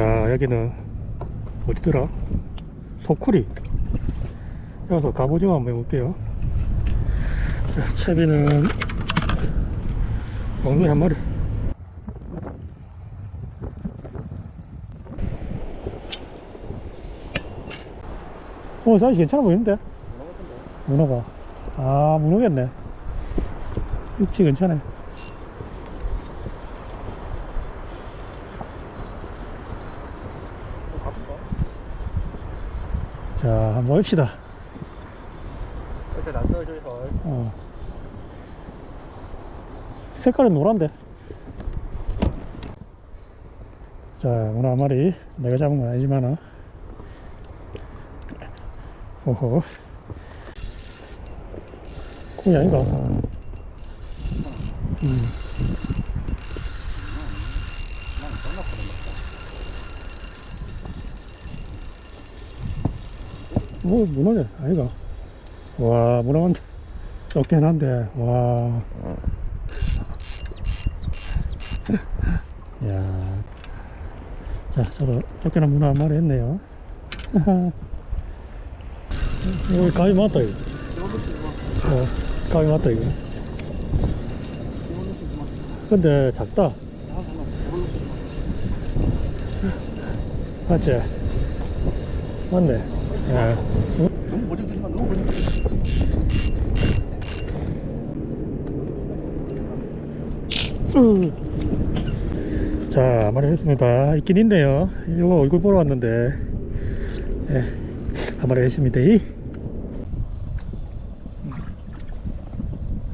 이야기는 어디더라? 소쿠리. 여기서 갑오징어 한번 해볼게요. 자, 채비는 엉덩이 한 마리. 어, 사이즈 괜찮아 보이는데? 문어가. 아, 문어겠네. 육지 괜찮네. 자, 한번 봅시다. 이렇게 낯설죠 헐 어. 색깔은 노란데. 자, 문어 한 마리. 내가 잡은 건 아니지만은. 오호. 콩이 아닌가? 음. 뭐, 문어네. 아이가. 와, 문어만 적긴 한데, 와. 야. 자, 저도 쫓겨난 문어 한 마리 했네요. 여기 가위 맞다, 이거. 어, 가위 맞다, 이거. 근데 작다. 맞지? 맞네. 야. 너무 들지 마 너무 마 음. 자, 말했습니다. 있긴 있네요. 이거 얼굴 보러 왔는데, 예, 한 마리 했습니다. 이.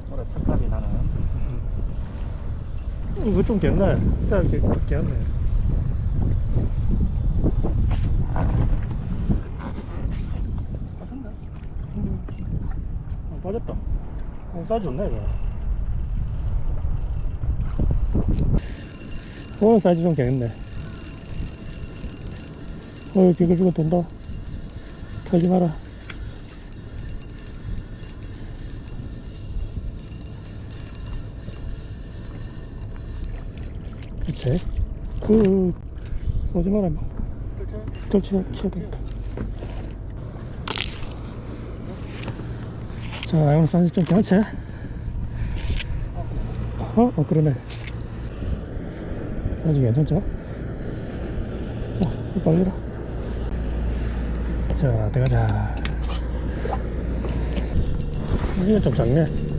뭐라 착각이 나는 이거 좀 됐네. 사이즈 괜찮네. 같은데? 어, 빠졌다. 어, 사이즈 좋네, 이거. 어, 사이즈 좀 괜찮네. 어, 비글비글 돈다. 털지 마라. 그치? 그, 쏘지 마라, 뭐. 또 치야, 치야 되겠다. 자, 사이즈 좀 괜찮지? 어? 어, 그러네. 사이즈 괜찮죠? 자, 이거 올려라. 자, 들어가자. 이건 좀 작네.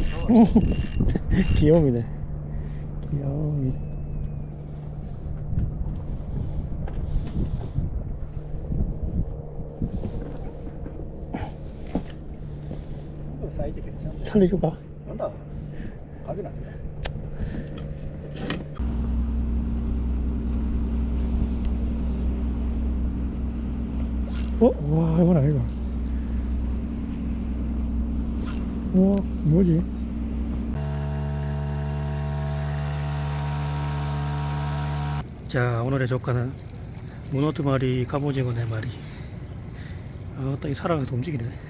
귀여움이네. 귀여움이. 이거 사이즈 살려줘봐. 난다 가긴 안 돼. 어? 와, 이건 아이가. 어, 뭐지? 자, 오늘의 조카는 문어 두 마리, 갑오징어 네 마리. 어, 딱이 사랑에서 움직이네.